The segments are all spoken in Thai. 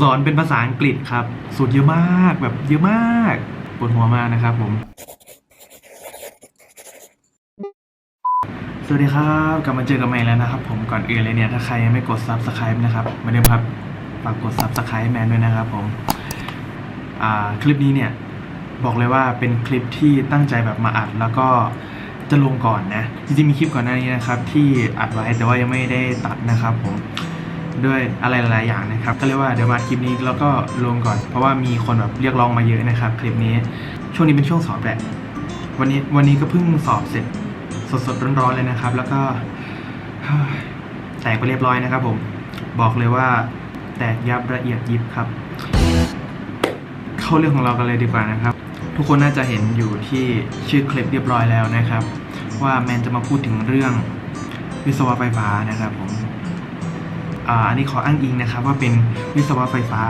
สอนเป็นภาษาอังกฤษครับสูตรเยอะมากแบบเยอะมากปวดหัวมากนะครับผม สวัสดีครับกลับมาเจอกันใหม่แล้วนะครับ ผมก่อนอื่นเลยเนี่ยถ้าใครยังไม่กด subscribe นะครับมาเดิมครับฝากกด subscribe แมนด้วยนะครับผมอ่าคลิปนี้เนี่ยบอกเลยว่าเป็นคลิปที่ตั้งใจแบบมาอัดแล้วก็จะลงก่อนนะจริงๆมีคลิปก่อนหน้านี้นะครับที่อัดไว้แต่ว่ายังไม่ได้ตัดนะครับผม ด้วยอะไรหลายๆอย่างนะครับ ก็เรียกว่าเดี๋ยวมาคลิปนี้แล้วก็ลงก่อน เพราะว่ามีคนแบบเรียกร้องมาเยอะนะครับ คลิปนี้ช่วงนี้เป็นช่วงสอบแหละวันนี้วันนี้ก็เพิ่งสอบเสร็จสดๆร้อนๆเลยนะครับ แล้วก็แตกไปเรียบร้อยนะครับ ผมบอกเลยว่าแตกยับละเอียดยิบครับ เข้าเรื่องของเรากันเลยดีกว่านะครับ ทุกคนน่าจะเห็นอยู่ที่ชื่อคลิปเรียบร้อยแล้วนะครับ ว่าแมนจะมาพูดถึงเรื่องวิศวะไฟฟ้านะครับผม อันนี้ขออ้างอิงนะครับว่าเป็นวิศวะไฟฟ้า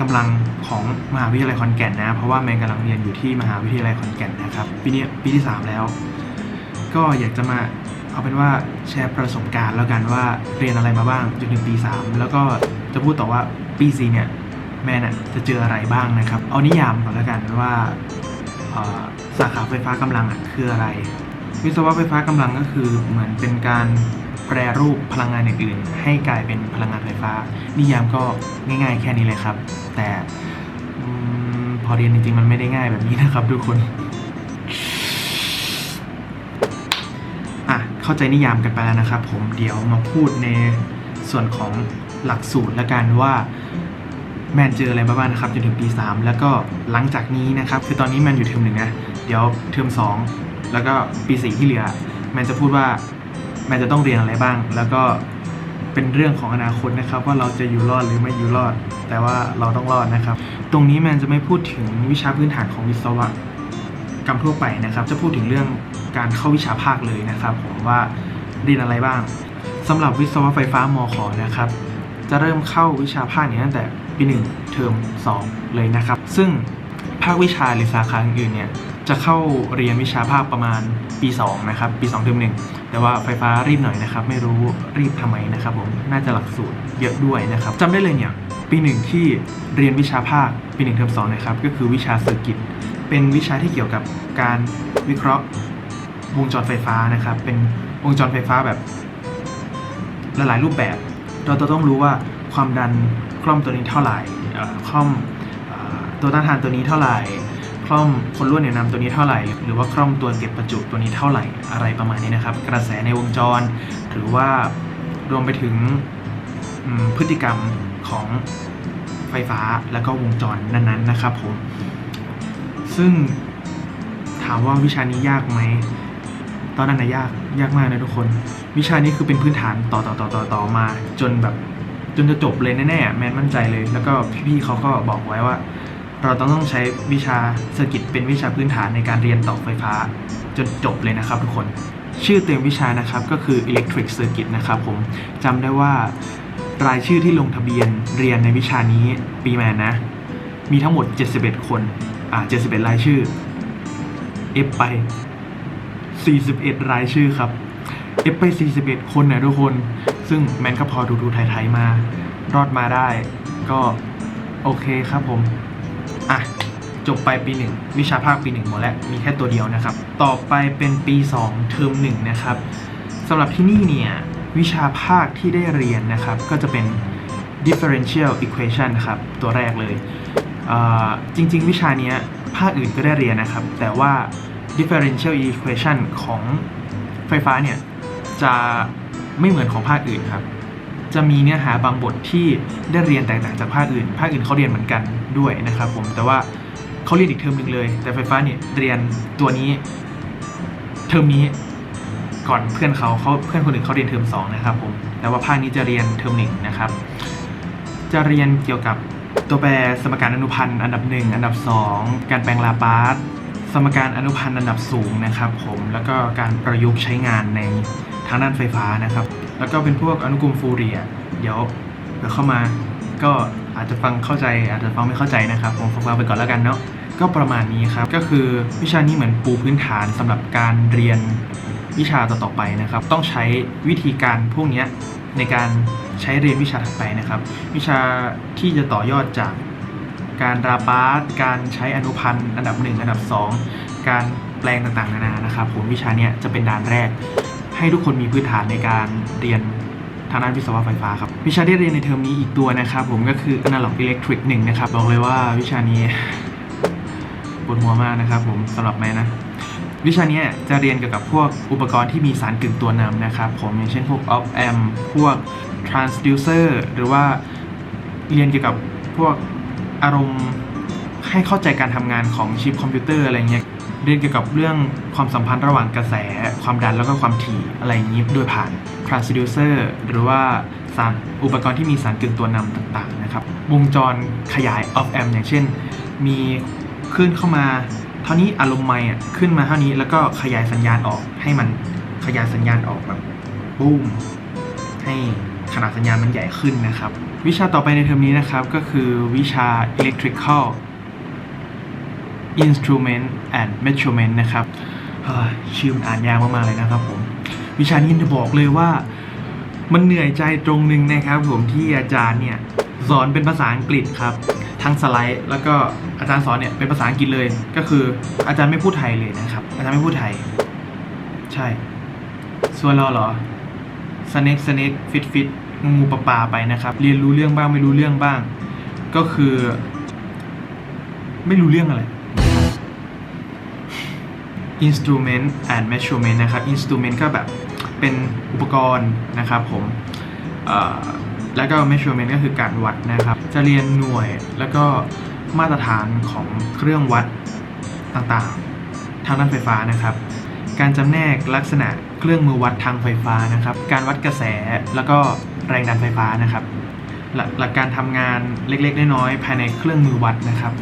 กำลังของมหาวิทยาลัยขอนแก่นนะ เพราะว่าแมนกำลังเรียนอยู่ที่มหาวิทยาลัยขอนแก่นนะครับปีนี้ปีที่สามแล้ว ก็อยากจะมาเอาเป็นว่าแชร์ประสบการณ์แล้วกันว่าเรียนอะไรมาบ้างจนถึงปี 3 แล้วก็จะพูดต่อว่าปี4เนี่ยแม่น่ะจะเจออะไรบ้างนะครับ เอานิยามก่อนแล้วกันว่าสาขาไฟฟ้ากำลังอะคืออะไร วิศวะไฟฟ้ากำลังก็คือเหมือนเป็นการ แปรรูปพลังงานอื่นๆ ให้กลายเป็นพลังงานไฟฟ้า นิยามก็ง่าย ๆ แค่นี้เลยครับ แต่พอเรียนจริงๆมันไม่ได้ง่ายแบบนี้นะครับทุกคนอะเข้าใจนิยามกันไปแล้วนะครับ ผมเดี๋ยวมาพูดในส่วนของหลักสูตรและกันว่าแมนเจออะไรบ้างนะครับจนถึงปี 3 แล้วก็หลังจากนี้นะครับ คือตอนนี้แมนอยู่เทอมหนึ่งนะ เดี๋ยวเทอม2 แล้วก็ปี 4 ที่เหลือ แมนจะพูดว่า มนจะต้องเรียนอะไรบ้าง แล้วก็เป็นเรื่องของอนาคตนะครับ ว่าเราจะอยู่รอดหรือไม่อยู่รอด แต่ว่าเราต้องรอดนะครับ ตรงนี้แมนจะไม่พูดถึงวิชาพื้นฐานของวิศวะกรรมทั่วไปนะครับ จะพูดถึงเรื่องการเข้าวิชาภาคเลยนะครับผมว่าเรียนอะไรบ้างสำหรับวิศวะไฟฟ้ามขนะครับ จะเริ่มเข้าวิชาภาคนี้ตั้งแต่ปี1เทอม2 เลยนะครับ ซึ่งภาควิชาหรือสาขาอื่นๆเนี่ย จะเข้าเรียนวิชาภาคประมาณปี 2 นะครับ ปี2เทอม1แต่ว่าไฟฟ้ารีบหน่อยนะครับ ไม่รู้รีบทำไมนะครับผมน่าจะหลักสูตรเยอะด้วยนะครับจำได้เลยเนี่ยปีหนึ่งที่เรียนวิชาภาคปี1เทอม2นะครับก็คือวิชาเซอร์กิตเป็นวิชาที่เกี่ยวกับการวิเคราะห์วงจรไฟฟ้านะครับ เป็นวงจรไฟฟ้าแบบหลายๆรูปแบบ เราจะต้องรู้ว่าความดันคล่อมตัวนี้เท่าไหร่เอ่อคล่อมตัวต้านทานตัวนี้เท่าไหร่ คล่อมคนล้วนเหนี่ยวนำตัวนี้เท่าไหร่ หรือว่าคล่อมตัวเก็บประจุตัวนี้เท่าไหร่อะไรประมาณนี้นะครับ กระแสในวงจร หรือว่ารวมไปถึงพฤติกรรมของไฟฟ้าแล้วก็วงจรนั้น ๆ นะครับผม ซึ่งถามว่าวิชานี้ยากไหม ตอนนั้นนะยาก ยากมากนะทุกคน วิชานี้คือเป็นพื้นฐานต่อต่อต่อต่อต่อมา จนแบบจนจะจบเลยแน่ๆแมนมั่นใจเลย แล้วก็พี่ๆเขาก็บอกไว้ว่า เราต้องต้องใช้วิชาเซอร์กิตเป็นวิชาพื้นฐานในการเรียนต่อไฟฟ้า จนจบเลยนะครับทุกคน ชื่อเต็มวิชานะครับก็คือ Electric Circuit นะครับผมจำได้ว่ารายชื่อที่ลงทะเบียนเรียนในวิชานี้ปีแมนนะ มีทั้งหมด 71 คนอ่า71 รายชื่อ F ไป 41 รายชื่อครับ F ไป 41 คนนะทุกคน ซึ่งแมนก็พอดูดูไทยๆมา รอดมาได้ ก็โอเคครับผม อะจบไปปีหนึ่งวิชาภาคปีหนึ่งหมดแล้วมีแค่ตัวเดียวนะครับ ต่อไปเป็นปี 2 เทอมหนึ่งนะครับสำหรับที่นี่เนี่ยวิชาภาคที่ได้เรียนนะครับ ก็จะเป็น differential equation ครับ ตัวแรกเลยเจริง ๆ วิชาเนี้ยภาคอื่นก็ได้เรียนนะครับ แต่ว่า differential equation ของไฟฟ้าเนี่ย จะไม่เหมือนของภาคอื่นครับ จะมีเนื้อหาบางบทที่ได้เรียนแตกต่างจากภาคอื่น ภาคอื่นเขาเรียนเหมือนกันด้วยนะครับผมแต่ว่าเขาเรียนอีกเทอมหนึ่งเลย แต่ไฟฟ้าเนี่ยเรียนตัวนี้เทอมนี้ก่อนเพื่อนเขาเขาเพื่อนคนอื่นเขาเรียนเทอมสองนะครับผมแต่ว่าภาคนี้จะเรียนเทอมหนึ่งนะครับ จะเรียนเกี่ยวกับตัวแปรสมการอนุพันธ์อันดับหนึ่งอันดับสองการแปลงลาปาร์ส สมการอนุพันธ์อันดับสูงนะครับผมแล้วก็การประยุกต์ใช้งานในทางด้านไฟฟ้านะครับ แล้วก็เป็นพวกอนุกรมฟูเรียเดี๋ยวเดี๋ยวเข้ามาก็อาจจะฟังเข้าใจ อาจจะฟังไม่เข้าใจนะครับ ผมฟังไปก่อนแล้วกันเนาะก็ประมาณนี้ครับ ก็คือวิชานี้เหมือนปูพื้นฐานสำหรับการเรียนวิชาต่อๆไปนะครับ ต้องใช้วิธีการพวกนี้ในการใช้เรียนวิชาถัดไปนะครับ วิชาที่จะต่อยอดจาก การราปาร์ตการใช้อนุพันธ์อันดับ 1 อันดับ 2 การแปลงต่างๆ นานานะครับผมวิชาเนี้ยจะเป็นด่านแรก ให้ทุกคนมีพื้นฐานในการเรียนทางด้านวิศวะไฟฟ้าครับ วิชาที่เรียนในเทอมนี้อีกตัวนะครับผมก็คือ Analog Electric 1 นะครับ บอกเลยว่าวิชานี้ปวดหัวมากนะครับผมสำหรับแม่นะ วิชาเนี้ยจะเรียนเกี่ยวกับพวกอุปกรณ์ที่มีสารกึ่งตัวนำนะครับผมอย่างเช่นพวก op amp พวก transducer หรือว่าเรียนเกี่ยวกับพวก อารมณ์ให้เข้าใจการทำงานของชิปคอมพิวเตอร์อะไรเงี้ยเรียนเกี่ยวกับเรื่องความสัมพันธ์ระหว่างกระแส ความดันแล้วก็ความถี่อะไรอย่างนี้โดยผ่าน transducer หรือว่าสารอุปกรณ์ที่มีสารกึ่งตัวนำต่างๆนะครับ วงจรขยาย op amp อย่างเช่น มีคลื่นเข้ามาเท่านี้อารมณ์ไมค์อะขึ้นมาเท่านี้แล้วก็ขยายสัญญาณออกให้มันขยายสัญญาณออกแบบบูมให้ ขนาดสัญญาณมันใหญ่ขึ้นนะครับ วิชาต่อไปในเทอมนี้นะครับก็คือวิชา electrical instrument and measurement นะครับชื่อมันอ่านยากมากๆเลยนะครับผมวิชานี้จะบอกเลยว่ามันเหนื่อยใจตรงหนึ่งนะครับ ผมที่อาจารย์เนี่ยสอนเป็นภาษาอังกฤษครับทั้งสไลด์แล้วก็อาจารย์สอนเนี่ยเป็นภาษาอังกฤษเลย ก็คืออาจารย์ไม่พูดไทยเลยนะครับ อาจารย์ไม่พูดไทย ใช่ส่วนเราเหรอ สเน็กสเน็กฟิตฟิตงูงูปลาปลาไปนะครับ เรียนรู้เรื่องบ้างไม่รู้เรื่องบ้าง ก็คือ ไม่รู้เรื่องอะไร instrument and measurement นะครับ instrument ก็แบบเป็นอุปกรณ์นะครับผมแล้วก็ measurement ก็คือการวัดนะครับ จะเรียนหน่วยแล้วก็มาตรฐานของเครื่องวัดต่างๆ ทางด้านไฟฟ้านะครับ การจำแนกลักษณะ เครื่องมือวัดทางไฟฟ้านะครับ การวัดกระแสแล้วก็แรงดันไฟฟ้านะครับหลักหลักการทำงานเล็กๆน้อยๆภายในเครื่องมือวัดนะครับ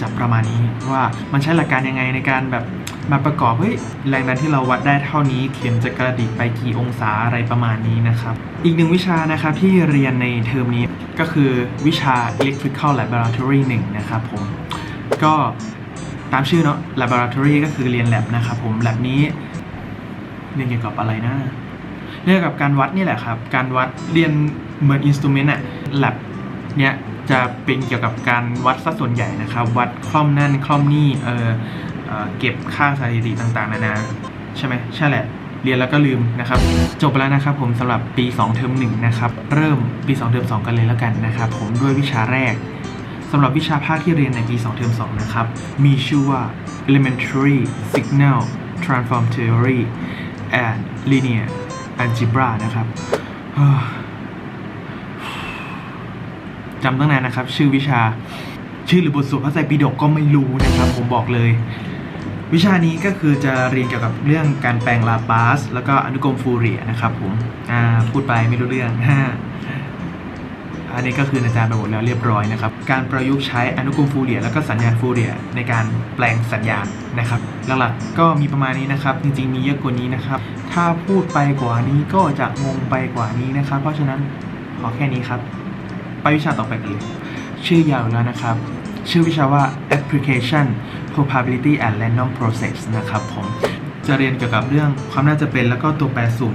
จะประมาณนี้ว่ามันใช้หลักการยังไงในการแบบมาประกอบเฮ้ยแรงดันที่เราวัดได้เท่านี้ เข็มจะกระดิกไปกี่องศาอะไรประมาณนี้นะครับ อีกหนึ่งวิชานะครับที่เรียนในเทอมนี้ก็คือวิชา electrical laboratory 1 นะครับผมก็ตามชื่อเนาะ laboratory ก็คือเรียน lab นะครับผม lab นี้ เรียนเกี่ยวกับอะไรนะเรื่องกับการวัดนี่แหละครับ การวัดเรียนเหมือนอินสตูเมนต์อะ lab เนี้ยจะเป็นเกี่ยวกับการวัดซะส่วนใหญ่นะครับ วัดคล่อมนั่นคล่อมนี่เออเออเก็บค่าสถิติต่างๆ นานาใช่ไหมใช่แหละ เรียนแล้วก็ลืมนะครับ จบไปแล้วนะครับผมสำหรับปี 2 เทอม1นะครับ เริ่มปี 2 เทอม2 กันเลยแล้วกันนะครับผมด้วยวิชาแรกสำหรับวิชาภาคที่เรียนในปี 2 เทอม2 นะครับ มีชื่อว่า Elementary Signal Transform Theory and Linear Algebra นะครับจำตั้งนานนะครับ ชื่อวิชาชื่อหรือบทสวดพระไตรปิฎกก็ไม่รู้นะครับ ผมบอกเลย วิชานี้ก็คือจะเรียนเกี่ยวกับเรื่องการแปลงลาปาส แล้วก็อนุกรมฟูเรียนะครับผม อ่า พูดไปไม่รู้เรื่อง อันนี้ก็คืออาจารย์ไปหมดแล้วเรียบร้อยนะครับ การประยุกต์ใช้อนุกรมฟูเรียร์แล้วก็สัญญาณฟูเรียร์ในการแปลงสัญญาณนะครับ หลักๆก็มีประมาณนี้นะครับ จริงๆมีเยอะกว่านี้นะครับ ถ้าพูดไปกว่านี้ก็จะงงไปกว่านี้นะครับ เพราะฉะนั้นขอแค่นี้ครับ ไปวิชาต่อไปกันเลยชื่อยาวแล้วนะครับ ชื่อวิชาว่า application probability and random process นะครับผมจะเรียนเกี่ยวกับเรื่องความน่าจะเป็นแล้วก็ตัวแปรสุ่ม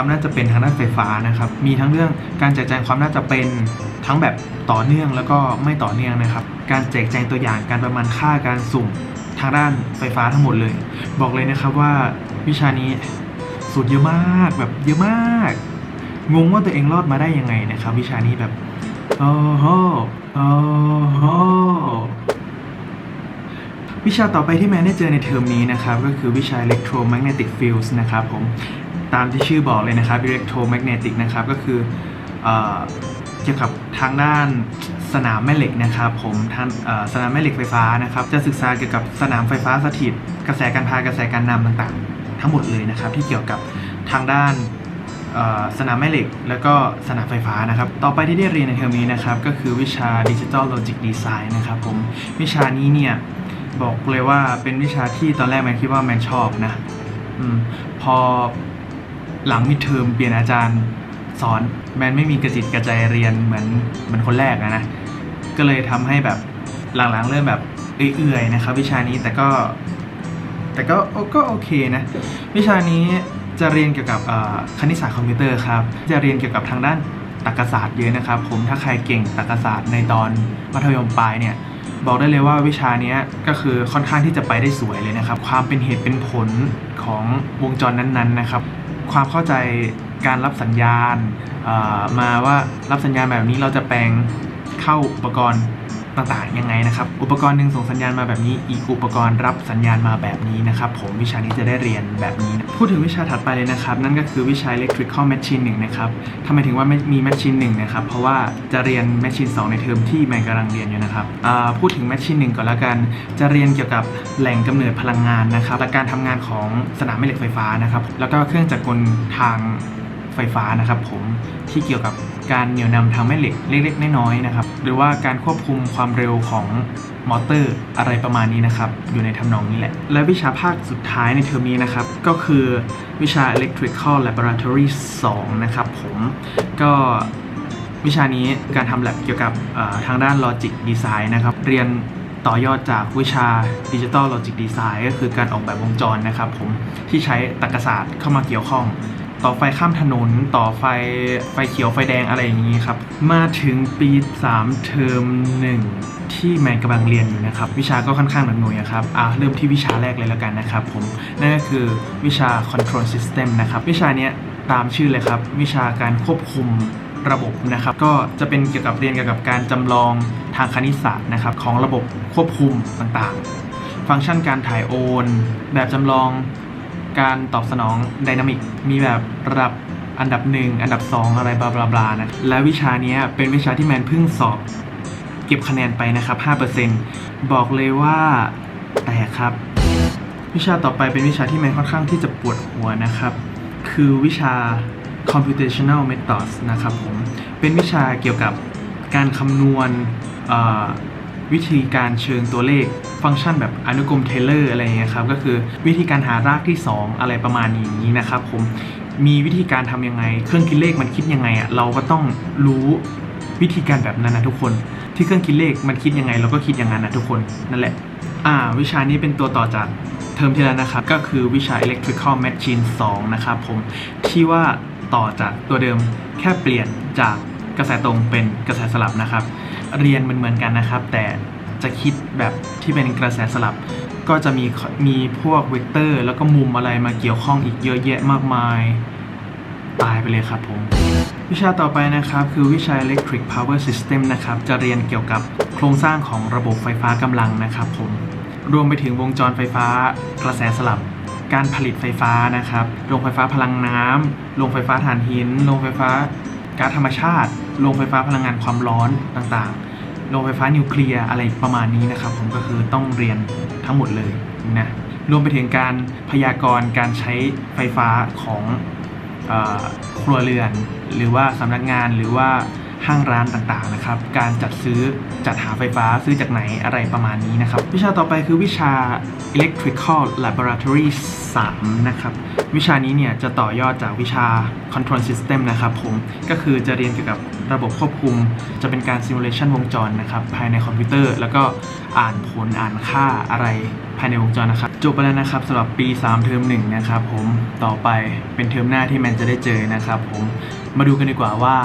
ความน่าจะเป็นทางด้านไฟฟ้านะครับ มีทั้งเรื่องการแจกแจงความน่าจะเป็นทั้งแบบต่อเนื่องแล้วก็ไม่ต่อเนื่องนะครับ การแจกแจงตัวอย่างการประมาณค่าการสุ่มทางด้านไฟฟ้าทั้งหมดเลย บอกเลยนะครับว่าวิชานี้สูตรเยอะมากแบบเยอะมาก งงว่าตัวเองรอดมาได้ยังไงนะครับ วิชานี้แบบโอ้โหโอ้โหวิชาต่อไปที่แมนได้เจอในเทอมนี้นะครับ ก็คือวิชา electromagnetic fields นะครับผม ตามที่ชื่อบอกเลยนะครับ electromagnetic นะครับก็คือเกี่ยวกับทางด้านสนามแม่เหล็กนะครับผมทางสนามแม่เหล็กไฟฟ้านะครับ จะศึกษาเกี่ยวกับสนามไฟฟ้าสถิต กระแสการพากระแสการนำต่างๆ ทั้งหมดเลยนะครับ ที่เกี่ยวกับทางด้านสนามแม่เหล็ก แล้วก็สนามไฟฟ้านะครับ ต่อไปที่ได้เรียนในเทอมนี้นะครับ ก็คือวิชา Digital Logic Design นะครับผมวิชานี้เนี่ยบอกเลยว่าเป็นวิชาที่ตอนแรกแมนคิดว่าแมนชอบนะอพอ หลังมิดเทอมเปลี่ยนอาจารย์สอนแมนไม่มีกระจิตกระใจเรียนเหมือนเหมือนคนแรกอะนะก็เลยทำให้แบบหลังๆเริ่มแบบเอื่อยๆนะครับ วิชานี้แต่ก็ แต่ก็ก็โอเคนะ วิชานี้จะเรียนเกี่ยวกับคณิตศาสตร์คอมพิวเตอร์ครับ จะเรียนเกี่ยวกับทางด้านตรรกศาสตร์เยอะนะครับ ผมถ้าใครเก่งตรรกศาสตร์ในตอนมัธยมปลายเนี่ยบอกได้เลยว่าวิชานี้ก็คือค่อนข้างที่จะไปได้สวยเลยนะครับ ความเป็นเหตุเป็นผลของวงจรนั้นๆนะครับ ความเข้าใจการรับสัญญาณมาว่ารับสัญญาณแบบนี้เราจะแปลงเข้าอุปกรณ์ ต่างๆยังไงนะครับ อุปกรณ์หนึ่งส่งสัญญาณมาแบบนี้ อีกอุปกรณ์รับสัญญาณมาแบบนี้นะครับผมวิชานี้จะได้เรียนแบบนี้นะพูดถึงวิชาถัดไปเลยนะครับ นั่นก็คือวิชา electrical machine 1นะครับทำไมถึงว่าไม่มี machine 1นะครับ เพราะว่าจะเรียน machine 2 ในเทอมที่แมนกำลังเรียนอยู่นะครับพูดถึง machine 1ก่อนละกัน จะเรียนเกี่ยวกับแหล่งกำเนิดพลังงานนะครับและการทำงานของสนามแม่เหล็กไฟฟ้านะครับแล้วก็เครื่องจักรกลทางไฟฟ้านะครับผมที่เกี่ยวกับ การเหนี่ยวนำทางแม่เหล็กเล็กๆน้อยๆนะครับ หรือว่าการควบคุมความเร็วของมอเตอร์อะไรประมาณนี้นะครับ อยู่ในทำนองนี้แหละ และวิชาภาคสุดท้ายในเทอมนี้นะครับ ก็คือวิชา electrical laboratory 2 นะครับผมก็วิชานี้การทำ lab เกี่ยวกับทางด้าน logic design นะครับ เรียนต่อยอดจากวิชา digital logic design ก็คือการออกแบบวงจรนะครับผมที่ใช้ตรรกศาสตร์เข้ามาเกี่ยวข้อง ต่อไฟข้ามถนน ต่อไฟไฟเขียวไฟแดงอะไรอย่างนี้ครับ มาถึงปี 3 เทอม1 ที่แมนกำลังเรียนอยู่นะครับ วิชาก็ค่อนข้างหนักหน่วยครับอะเริ่มที่วิชาแรกเลยแล้วกันนะครับผม นั่นก็คือวิชา control system นะครับ วิชานี้ตามชื่อเลยครับ วิชาการควบคุมระบบนะครับ ก็จะเป็นเกี่ยวกับเรียนเกี่ยวกับการจำลองทางคณิตศาสตร์นะครับ ของระบบควบคุมต่างๆ ฟังก์ชันการถ่ายโอน แบบจำลอง การตอบสนองไดนามิกมีแบบระดับอันดับ1อันดับ 2 อะไรบลาบลาบลานะและวิชานี้เป็นวิชาที่แมนเพิ่งสอบเก็บคะแนนไปนะครับ 5%บอกเลยว่าแตกครับ วิชาต่อไปเป็นวิชาที่แมนค่อนข้างที่จะปวดหัวนะครับ คือวิชา computational methods นะครับผม เป็นวิชาเกี่ยวกับการคำนวณเอ่อ วิธีการเชิงตัวเลขฟังก์ชันแบบอนุกรมเทเลอร์อะไรเงี้ยครับก็คือวิธีการหารากที่ 2 อะไรประมาณนี้นะครับผมมีวิธีการทำยังไง เครื่องคิดเลขมันคิดยังไงอะเราก็ต้องรู้วิธีการแบบนั้นนะทุกคน ที่เครื่องคิดเลขมันคิดยังไง เราก็คิดอย่างนั้นนะทุกคนนั่นแหละอ่าวิชานี้เป็นตัวต่อจากเทอมที่แล้วนะครับ ก็คือวิชา electrical machine 2 นะครับผมที่ว่าต่อจากตัวเดิมแค่เปลี่ยนจากกระแสตรงเป็นกระแสสลับนะครับ เรียนเหมือนกันนะครับ แต่จะคิดแบบที่เป็นกระแสสลับ ก็จะมีมีพวกเวกเตอร์ แล้วก็มุมอะไรมาเกี่ยวข้องอีกเยอะแยะมากมาย ตายไปเลยครับผม วิชาต่อไปนะครับ คือวิชา electric power system นะครับ จะเรียนเกี่ยวกับโครงสร้างของระบบไฟฟ้ากำลังนะครับผม รวมไปถึงวงจรไฟฟ้ากระแสสลับการผลิตไฟฟ้านะครับ โรงไฟฟ้าพลังน้ำ โรงไฟฟ้าถ่านหิน โรงไฟฟ้าก๊าซธรรมชาติ โรงไฟฟ้าพลังงานความร้อนต่างๆ โรงไฟฟ้านิวเคลียร์อะไรประมาณนี้นะครับ ผมก็คือต้องเรียนทั้งหมดเลยนะรวมไปถึงการพยากรณ์การใช้ไฟฟ้าของอครัวเรือน หรือว่าสำนักงานหรือว่าห้างร้านต่างๆนะครับ การจัดซื้อจัดหาไฟฟ้าซื้อจากไหนอะไรประมาณนี้นะครับ วิชาต่อไปคือวิชา electrical laboratory 3 นะครับ วิชานี้เนี่ยจะต่อยอดจากวิชา control system นะครับผม ก็คือจะเรียนเกี่ยวกับระบบควบคุม จะเป็นการ simulation วงจรนะครับ ภายในคอมพิวเตอร์ แล้วก็อ่านผลอ่านค่าอะไรภายในวงจรนะครับ จบไปแล้วนะครับสำหรับปี 3 เทอม1นะครับผมต่อไปเป็นเทอมหน้าที่แมนจะได้เจอนะครับผมมาดูกันดีกว่าว่า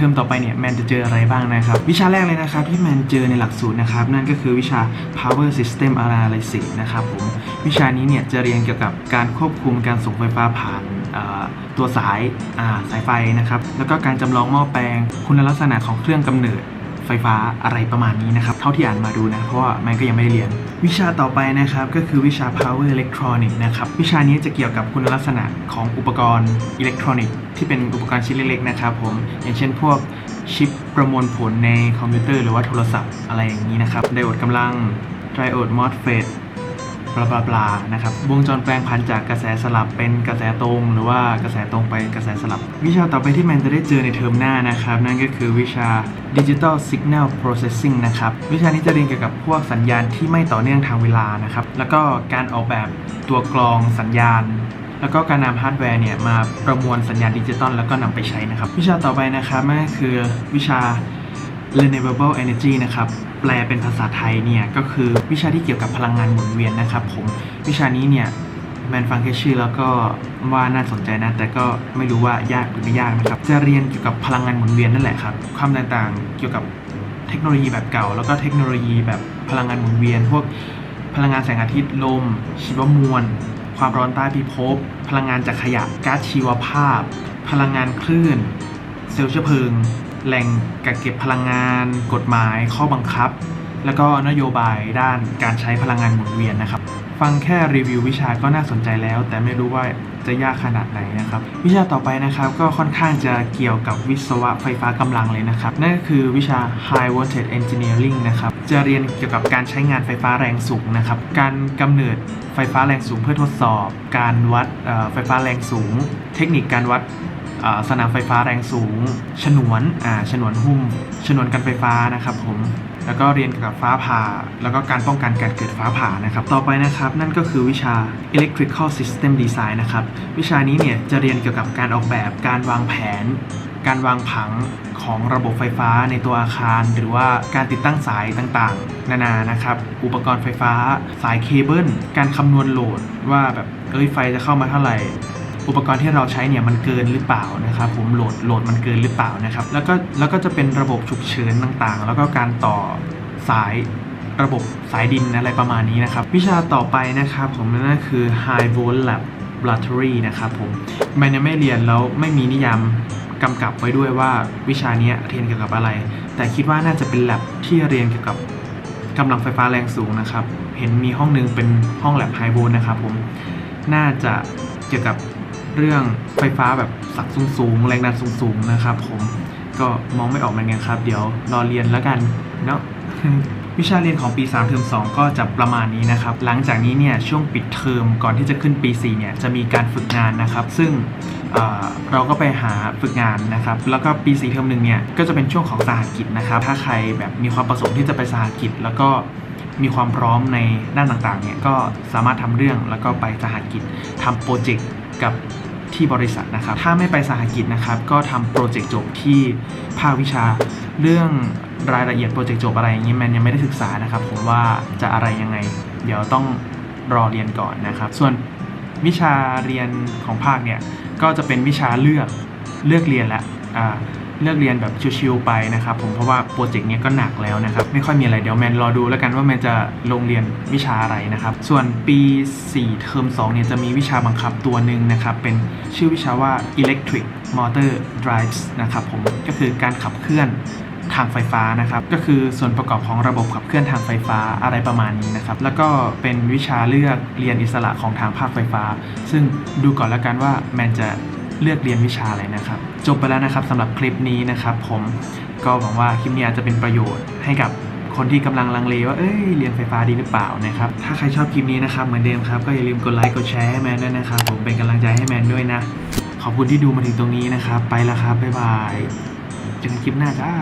ทอมต่อไปเนี่ยแมนจะเจออะไรบ้างนะครับ วิชาแรกเลยนะครับที่แมนเจอในหลักสูตรนะครับ นั่นก็คือวิชา power system analysis นะครับผมวิชานี้เนี่ยจะเรียนเกี่ยวกับการควบคุมการส่งไฟฟ้าผ่านตัวสายสายไฟนะครับ แล้วก็การจำลองหม้อแปลง คุณลักษณะของเครื่องกำเนิด ไฟฟ้าอะไรประมาณนี้นะครับ เท่าที่อ่านมาดูนะ เพราะว่าแมนก็ยังไม่ได้เรียน วิชาต่อไปนะครับ ก็คือวิชา power electronic นะครับ วิชานี้จะเกี่ยวกับคุณลักษณะของอุปกรณ์อิเล็กทรอนิกส์ที่เป็นอุปกรณ์ชิ้นเล็กๆนะครับผมอย่างเช่นพวกชิปประมวลผลในคอมพิวเตอร์หรือว่าโทรศัพท์อะไรอย่างนี้นะครับไดโอดกำลังไดโอดมอสเฟต บลาบลาบลานะครับ วงจรแปลงผันจากกระแสสลับเป็นกระแสตรง หรือว่ากระแสตรงไปกระแสสลับ วิชาต่อไปที่แมนจะได้เจอในเทอมหน้านะครับ นั่นก็คือวิชา Digital Signal Processing นะครับ วิชานี้จะเรียนเกี่ยวกับพวกสัญญาณที่ไม่ต่อเนื่องทางเวลานะครับ แล้วก็การออกแบบตัวกรองสัญญาณแล้วก็การนำฮาร์ดแวร์เนี่ยมาประมวลสัญญาณดิจิตอลแล้วก็นำไปใช้นะครับ วิชาต่อไปนะครับนั่นก็คือวิชา renewable energy นะครับ แปลเป็นภาษาไทยเนี่ย ก็คือวิชาที่เกี่ยวกับพลังงานหมุนเวียนนะครับผม วิชานี้เนี่ยแมนฟังแค่ชื่อแล้วก็ว่าน่าสนใจนะ แต่ก็ไม่รู้ว่ายากหรือไม่ยากนะครับ จะเรียนเกี่ยวกับพลังงานหมุนเวียนนั่นแหละครับ ความต่างๆเกี่ยวกับเทคโนโลยีแบบเก่า แล้วก็เทคโนโลยีแบบพลังงานหมุนเวียน พวกพลังงานแสงอาทิตย์ลม ชีวมวล ความร้อนใต้พิภพ พลังงานจากขยะก๊าซชีวภาพ พลังงานคลื่น เซลล์เชื้อเพลิง แหล่งกักเก็บพลังงาน กฎหมาย ข้อบังคับ แล้วก็นโยบายด้านการใช้พลังงานหมุนเวียนนะครับ ฟังแค่รีวิววิชาก็น่าสนใจแล้ว แต่ไม่รู้ว่าจะยากขนาดไหนนะครับ วิชาต่อไปนะครับก็ค่อนข้างจะเกี่ยวกับวิศวะไฟฟ้ากำลังเลยนะครับ นั่นก็คือวิชา High Voltage Engineering นะครับ จะเรียนเกี่ยวกับการใช้งานไฟฟ้าแรงสูงนะครับ การกำเนิดไฟฟ้าแรงสูงเพื่อทดสอบ การวัดไฟฟ้าแรงสูง เทคนิคการวัด สนามไฟฟ้าแรงสูง ฉนวนอ่าฉนวนหุ้ม ฉนวนกันไฟฟ้านะครับผมแล้วก็เรียนเกี่ยวกับฟ้าผ่า แล้วก็การป้องกันการเกิดฟ้าผ่านะครับ ต่อไปนะครับ นั่นก็คือวิชา electrical system design นะครับ วิชานี้เนี่ยจะเรียนเกี่ยวกับการออกแบบการวางแผน การวางผังของระบบไฟฟ้าในตัวอาคาร หรือว่าการติดตั้งสายต่างๆ นานานะครับ อุปกรณ์ไฟฟ้า สายเคเบิลการคำนวณโหลดว่าแบบเอ้ยไฟจะเข้ามาเท่าไหร่ อุปกรณ์ที่เราใช้เนี่ยมันเกินหรือเปล่านะครับผมโหลดโหลดมันเกินหรือเปล่านะครับแล้วก็แล้วก็จะเป็นระบบฉุกเฉินต่างๆ แล้วก็การต่อสายระบบสายดินอะไรประมาณนี้นะครับ วิชาต่อไปนะครับผมนั่นคือ High Volt Laboratory นะครับผมมันยังไม่เรียนแล้วไม่มีนิยามกำกับไว้ด้วยว่าวิชานี้เรียนเกี่ยวกับอะไร แต่คิดว่าน่าจะเป็น lab ที่เรียนเกี่ยวกับกำลังไฟฟ้าแรงสูงนะครับ เห็นมีห้องนึงเป็นห้อง lab High Volt นะครับผม น่าจะเกี่ยวกับ เรื่องไฟฟ้าแบบสักสูงๆ แรงดันสูงๆ นะครับผมก็มองไม่ออกเหมือนกันครับ เดี๋ยวรอเรียนแล้วกันเนาะวิชาเรียนของปี 3 เทอม 2 ก็จะประมาณนี้นะครับ หลังจากนี้เนี่ยช่วงปิดเทอมก่อนที่จะขึ้นปี 4 เนี่ยจะมีการฝึกงานนะครับ ซึ่งเเราก็ไปหาฝึกงานนะครับ แล้วก็ปี 4 เทอมหนึ่งเนี่ยก็จะเป็นช่วงของสหกิจนะครับ ถ้าใครแบบมีความประสงค์ที่จะไปสหกิจ แล้วก็มีความพร้อมในด้านต่างๆ เนี่ยก็สามารถทำเรื่องแล้วก็ไปสหกิจทำโปรเจกต์กับ ที่บริษัทนะครับ ถ้าไม่ไปสหกิจนะครับ ก็ทำโปรเจกต์จบที่ภาควิชาเรื่องรายละเอียดโปรเจกต์จบอะไรอย่างนี้แมนยังไม่ได้ศึกษานะครับผมว่าจะอะไรยังไง เดี๋ยวต้องรอเรียนก่อนนะครับ ส่วนวิชาเรียนของภาคเนี่ยก็จะเป็นวิชาเลือกเลือกเรียนและอ่า เลือกเรียนแบบชิวๆไปนะครับผมเพราะว่าโปรเจกต์นี้ก็หนักแล้วนะครับไม่ค่อยมีอะไรเดี๋ยวแมนรอดูแล้วกันว่าแมนจะลงเรียนวิชาอะไรนะครับส่วนปี 4 เทอม2เนี่ยจะมีวิชาบังคับตัวหนึ่งนะครับเป็นชื่อวิชาว่า electric motor drives นะครับผมก็คือการขับเคลื่อนทางไฟฟ้านะครับก็คือส่วนประกอบของระบบขับเคลื่อนทางไฟฟ้าอะไรประมาณนี้นะครับแล้วก็เป็นวิชาเลือกเรียนอิสระของทางภาคไฟฟ้า ซึ่งดูก่อนแล้วกันว่าแมนจะ เลือกเรียนวิชาอะไรนะครับ จบไปแล้วนะครับสำหรับคลิปนี้นะครับ ผมก็หวังว่าคลิปนี้อาจจะเป็นประโยชน์ให้กับคนที่กำลังลังเลว่าเอ้ยเรียนไฟฟ้าดีหรือเปล่านะครับ ถ้าใครชอบคลิปนี้นะครับเหมือนเดิมครับก็อย่าลืมกดไลค์กดแชร์ให้แมนด้วยนะครับ ผมเป็นกำลังใจให้แมนด้วยนะ ขอบคุณที่ดูมาถึงตรงนี้นะครับ ไปแล้วครับบ๊ายบายเจอกันคลิปหน้าจ้า